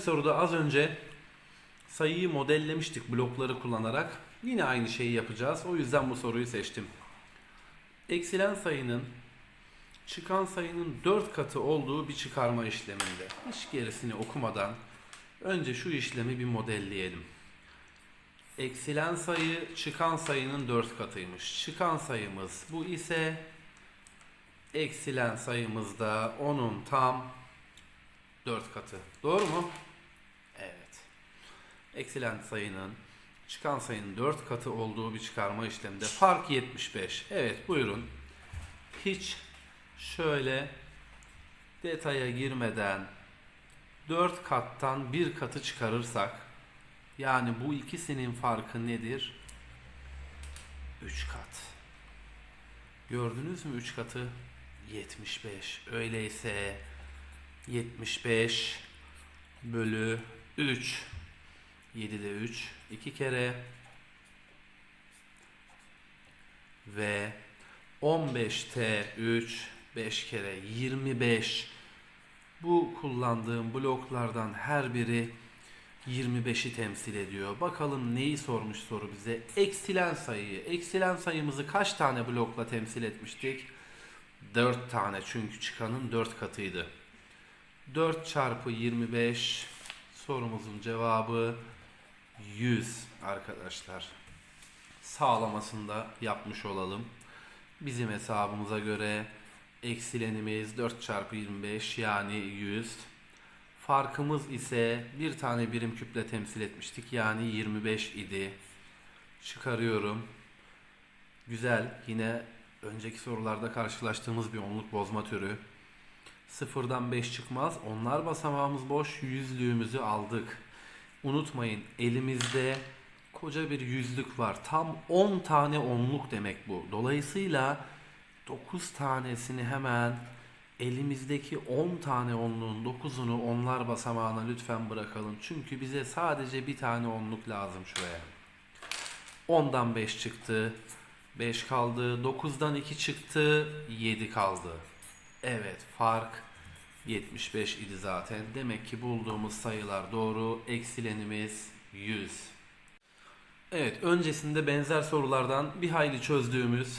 soruda az önce sayıyı modellemiştik blokları kullanarak. Yine aynı şeyi yapacağız. O yüzden bu soruyu seçtim. Eksilen sayının çıkan sayının 4 katı olduğu bir çıkarma işleminde. Hiç gerisini okumadan önce şu işlemi bir modelleyelim. Eksilen sayı çıkan sayının 4 katıymış. Çıkan sayımız bu ise eksilen sayımız da onun tam 4 katı. Doğru mu? Evet. Eksilen sayının çıkan sayının 4 katı olduğu bir çıkarma işleminde fark 75. Evet buyurun. Hiç şöyle detaya girmeden 4 kattan bir katı çıkarırsak yani bu ikisinin farkı nedir? 3 kat. Gördünüz mü 3 katı? 75. Öyleyse 75 bölü 3 7'de 3 2 kere ve 15'te 3 5 kere 25 bu kullandığım bloklardan her biri 25'i temsil ediyor. Bakalım neyi sormuş soru bize? Eksilen sayıyı. Eksilen sayımızı kaç tane blokla temsil etmiştik? 4 tane çünkü çıkanın 4 katıydı. 4 çarpı 25 sorumuzun cevabı 100 arkadaşlar. Sağlamasını da yapmış olalım. Bizim hesabımıza göre eksilenimiz 4 çarpı 25 yani 100. Farkımız ise bir tane birim küple temsil etmiştik yani 25 idi. Çıkarıyorum. Güzel yine önceki sorularda karşılaştığımız bir onluk bozma türü. Sıfırdan 5 çıkmaz. Onlar basamağımız boş. Yüzlüğümüzü aldık. Unutmayın elimizde koca bir yüzlük var. Tam 10 tane onluk demek bu. Dolayısıyla 9 tanesini hemen elimizdeki 10 tane onluğun 9'unu onlar basamağına lütfen bırakalım. Çünkü bize sadece bir tane onluk lazım şuraya. 10'dan 5 çıktı. 5 kaldı. 9'dan 2 çıktı. 7 kaldı. Evet fark 75 idi zaten. Demek ki bulduğumuz sayılar doğru. Eksilenimiz 100. Evet öncesinde benzer sorulardan bir hayli çözdüğümüz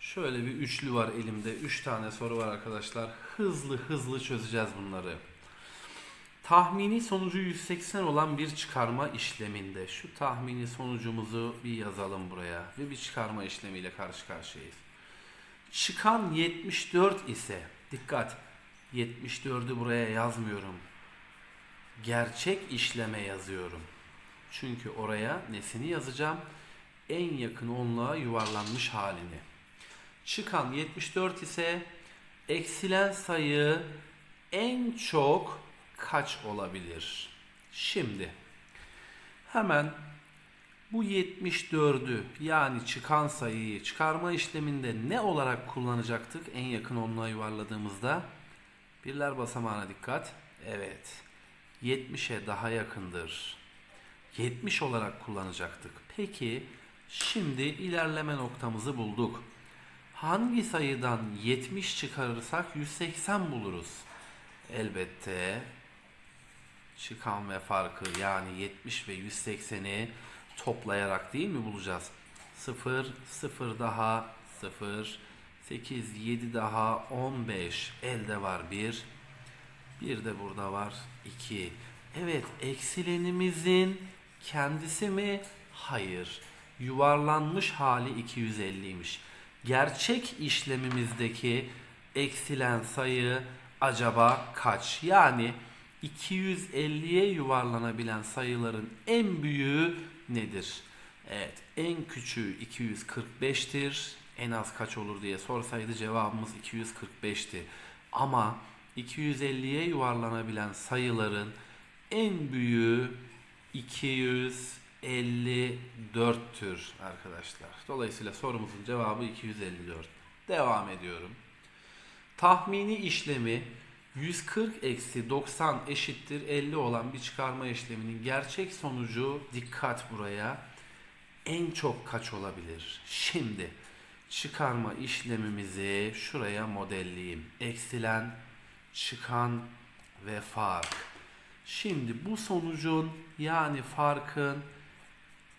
şöyle bir üçlü var elimde. 3 tane soru var arkadaşlar. Hızlı hızlı çözeceğiz bunları. Tahmini sonucu 180 olan bir çıkarma işleminde şu tahmini sonucumuzu bir yazalım buraya ve bir çıkarma işlemiyle karşı karşıyayız. Çıkan 74 ise dikkat 74'ü buraya yazmıyorum. Gerçek işleme yazıyorum. Çünkü oraya nesini yazacağım? En yakın onluğa yuvarlanmış halini. Çıkan 74 ise eksilen sayı en çok kaç olabilir? Şimdi hemen bu 74'ü yani çıkan sayıyı çıkarma işleminde ne olarak kullanacaktık en yakın onluğa yuvarladığımızda? Birler basamağına dikkat. Evet. 70'e daha yakındır. 70 olarak kullanacaktık. Peki şimdi ilerleme noktamızı bulduk. Hangi sayıdan 70 çıkarırsak 180 buluruz? Elbette çıkan ve farkı yani 70 ve 180'i toplayarak değil mi bulacağız? 0, 0 daha 0, 8, 7 daha 15. Elde var 1. Bir de burada var 2. Evet eksilenimizin kendisi mi? Hayır. Yuvarlanmış hali 250'ymiş. Gerçek işlemimizdeki eksilen sayı acaba kaç? Yani 250'ye yuvarlanabilen sayıların en büyüğü nedir? Evet, en küçüğü 245'tir. En az kaç olur diye sorsaydı cevabımız 245'ti. Ama 250'ye yuvarlanabilen sayıların en büyüğü 254'tür arkadaşlar. Dolayısıyla sorumuzun cevabı 254. Devam ediyorum. Tahmini işlemi 140 eksi 90 eşittir 50 olan bir çıkarma işleminin gerçek sonucu dikkat buraya en çok kaç olabilir? Şimdi çıkarma işlemimizi şuraya modelleyeyim. Eksilen, çıkan ve fark. Şimdi bu sonucun yani farkın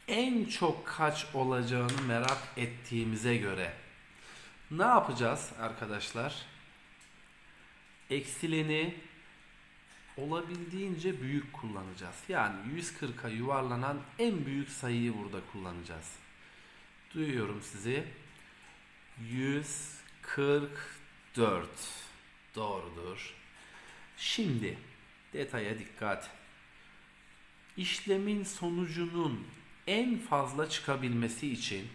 en çok kaç olacağını merak ettiğimize göre ne yapacağız arkadaşlar? Eksileni olabildiğince büyük kullanacağız. Yani 140'a yuvarlanan en büyük sayıyı burada kullanacağız. Duyuyorum sizi. 144. Doğrudur. Şimdi detaya dikkat. İşlemin sonucunun en fazla çıkabilmesi için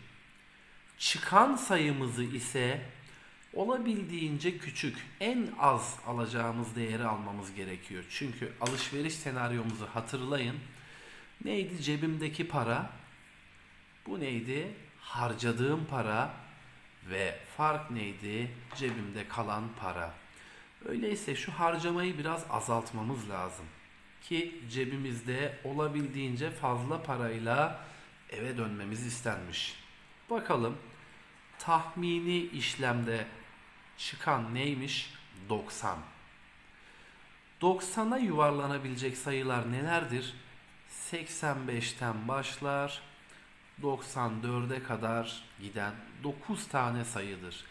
çıkan sayımızı ise olabildiğince küçük, en az alacağımız değeri almamız gerekiyor. Çünkü alışveriş senaryomuzu hatırlayın. Neydi cebimdeki para? Bu neydi? Harcadığım para ve fark neydi? Cebimde kalan para. Öyleyse şu harcamayı biraz azaltmamız lazım ki cebimizde olabildiğince fazla parayla eve dönmemiz istenmiş. Bakalım tahmini işlemde çıkan neymiş? 90. 90'a yuvarlanabilecek sayılar nelerdir? 85'ten başlar 94'e kadar giden 9 tane sayıdır.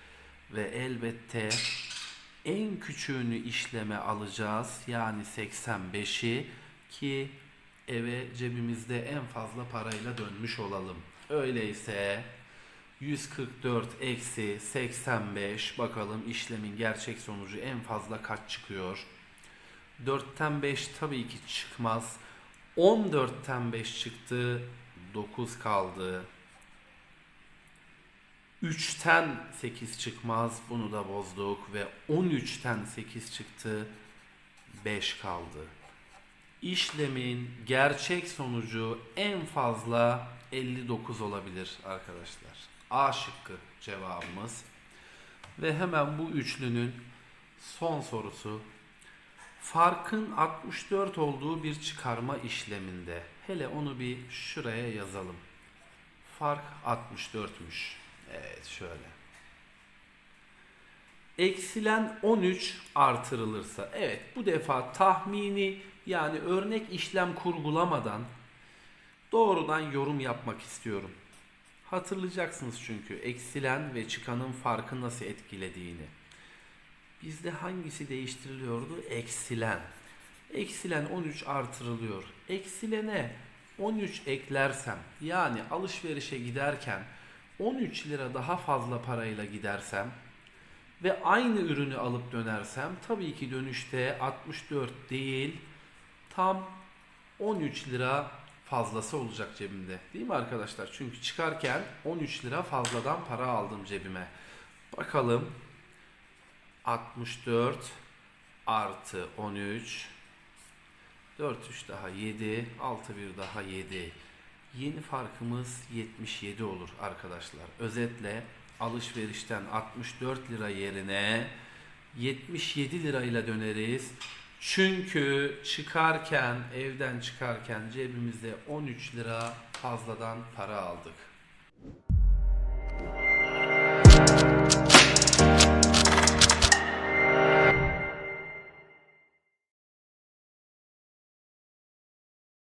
Ve elbette en küçüğünü işleme alacağız. Yani 85'i ki eve cebimizde en fazla parayla dönmüş olalım. Öyleyse 144 eksi 85 bakalım işlemin gerçek sonucu en fazla kaç çıkıyor? 4'ten 5 tabii ki çıkmaz. 14'ten 5 çıktı. 9 kaldı. 3'ten 8 çıkmaz. Bunu da bozduk ve 13'ten 8 çıktı. 5 kaldı. İşlemin gerçek sonucu en fazla 59 olabilir arkadaşlar. A şıkkı cevabımız. Ve hemen bu üçlünün son sorusu. Farkın 64 olduğu bir çıkarma işleminde. Hele onu bir şuraya yazalım. Fark 64'müş. Evet şöyle. Eksilen 13 artırılırsa. Evet bu defa tahmini yani örnek işlem kurgulamadan doğrudan yorum yapmak istiyorum. Hatırlayacaksınız çünkü eksilen ve çıkanın farkı nasıl etkilediğini. Bizde hangisi değiştiriliyordu? Eksilen. Eksilen 13 artırılıyor. Eksilene 13 eklersem yani alışverişe giderken 13 lira daha fazla parayla gidersem ve aynı ürünü alıp dönersem tabii ki dönüşte 64 değil tam 13 lira fazlası olacak cebimde. Değil mi arkadaşlar? Çünkü çıkarken 13 lira fazladan para aldım cebime. Bakalım 64 artı 13 4 3 daha 7 6 1 daha 7 Yeni farkımız 77 olur arkadaşlar. Özetle alışverişten 64 lira yerine 77 lirayla döneriz. Çünkü çıkarken evden çıkarken cebimizde 13 lira fazladan para aldık.